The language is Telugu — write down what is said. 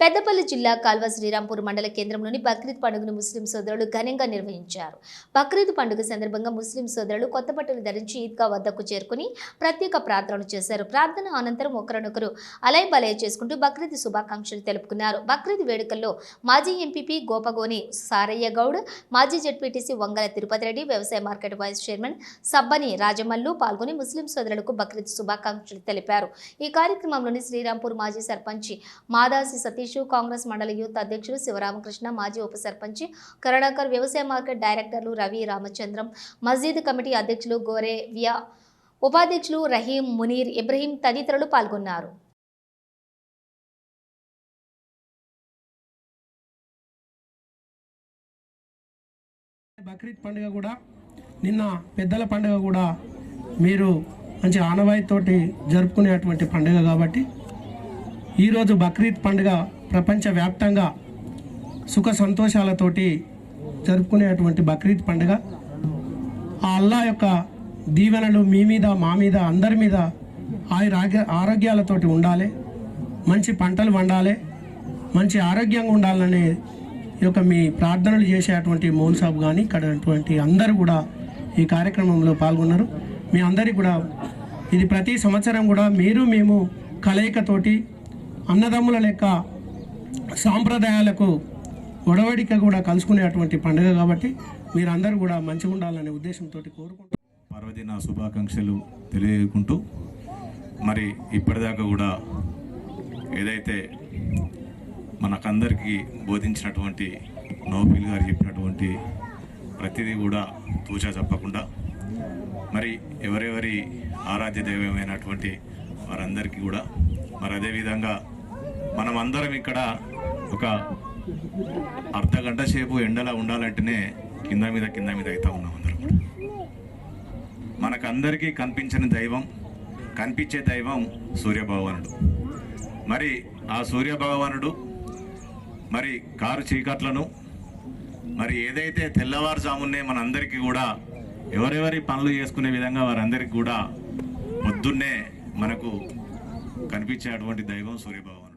పెద్దపల్లి జిల్లా కాల్వ శ్రీరాంపూర్ మండల కేంద్రంలోని బక్రీద్ పండుగను ముస్లిం సోదరులు ఘనంగా నిర్వహించారు. బక్రీద్ పండుగ సందర్భంగా ముస్లిం సోదరులు కొత్త బట్టలు ధరించి ఈద్గా వద్దకు చేరుకుని ప్రత్యేక ప్రార్థనలు చేశారు. ప్రార్థన అనంతరం ఒకరినొకరు అలై బలయ చేసుకుంటూ బక్రీద్ శుభాకాంక్షలు తెలుపుకున్నారు. బక్రీద్ వేడుకల్లో మాజీ ఎంపీపీ గోపగోని సారయ్య గౌడ్ మాజీ జడ్పీటీసీ వంగల తిరుపతి రెడ్డి వ్యవసాయ market vice chairman Sabbani Rajamallu పాల్గొని ముస్లిం సోదరులకు బక్రీద్ శుభాకాంక్షలు తెలిపారు. ఈ కార్యక్రమంలోని శ్రీరాంపూర్ మాజీ సర్పంచ్ మాదాసి సతీష్ కాంగ్రెస్ మండల యూత్ అధ్యక్షులు శివరామకృష్ణ మాజీ ఉప సర్పంచ్ కరుణాకర్ వ్యవసాయ మార్కెట్ డైరెక్టర్లు రవి రామచంద్రం మస్జిద్ కమిటీ అధ్యక్షులు గోరే వియా ఉపాధ్యక్షులు రహీం మునీర్ ఇబ్రహీం తదితరులు పాల్గొన్నారు. బక్రీద్ పండుగ కూడా నిన్న పెద్దల పండుగ కూడా మీరు మంచి ఆనవాయితోటి జరుపుకునేటువంటి పండుగ కాబట్టి ఈరోజు బక్రీద్ పండుగ ప్రపంచవ్యాప్తంగా సుఖ సంతోషాలతోటి జరుపుకునేటువంటి బక్రీద్ పండుగ. ఆ అల్లా యొక్క దీవెనలు మీ మీద మా మీద అందరి మీద ఆయుర ఆరోగ్యాలతోటి ఉండాలి. మంచి పంటలు వండాలి. మంచి ఆరోగ్యంగా ఉండాలనే ఈ యొక్క మీ ప్రార్థనలు చేసేటువంటి మోన్ సాబ్ కానీ ఇక్కడటువంటి అందరూ కూడా ఈ కార్యక్రమంలో పాల్గొన్నారు. మీ అందరికీ కూడా ఇది ప్రతి సంవత్సరం కూడా మీరు మేము కలయికతోటి అన్నదమ్ముల లెక్క సాంప్రదాయాలకు ఒడవడిక కూడా కలుసుకునేటువంటి పండుగ కాబట్టి మీరందరూ కూడా మంచిగా ఉండాలనే ఉద్దేశంతో కోరుకుంటూ పర్వదిన శుభాకాంక్షలు తెలియకుంటూ మరి ఇప్పటిదాకా కూడా ఏదైతే మనకందరికీ బోధించినటువంటి నోబిల్ గారు చెప్పినటువంటి ప్రతిదీ కూడా తూచా చెప్పకుండా మరి ఎవరెవరి ఆరాధ్య దైవమైనటువంటి వారందరికీ కూడా మరి అదేవిధంగా మనం అందరం ఇక్కడ ఒక అర్ధ గంట సేపు ఎండలా ఉండాలంటేనే కింద మీద కింద మీద అవుతా ఉన్నాం అందరం. మనకందరికీ కనిపించని దైవం కనిపించే దైవం సూర్యభగవానుడు. మరి ఆ సూర్యభగవానుడు మరి కారు చీకట్లను మరి ఏదైతే తెల్లవారుజామునే మనందరికీ కూడా ఎవరెవరి పనులు చేసుకునే విధంగా వారందరికీ కూడా పొద్దున్నే మనకు కనిపించేటువంటి దైవం సూర్యభగవాన్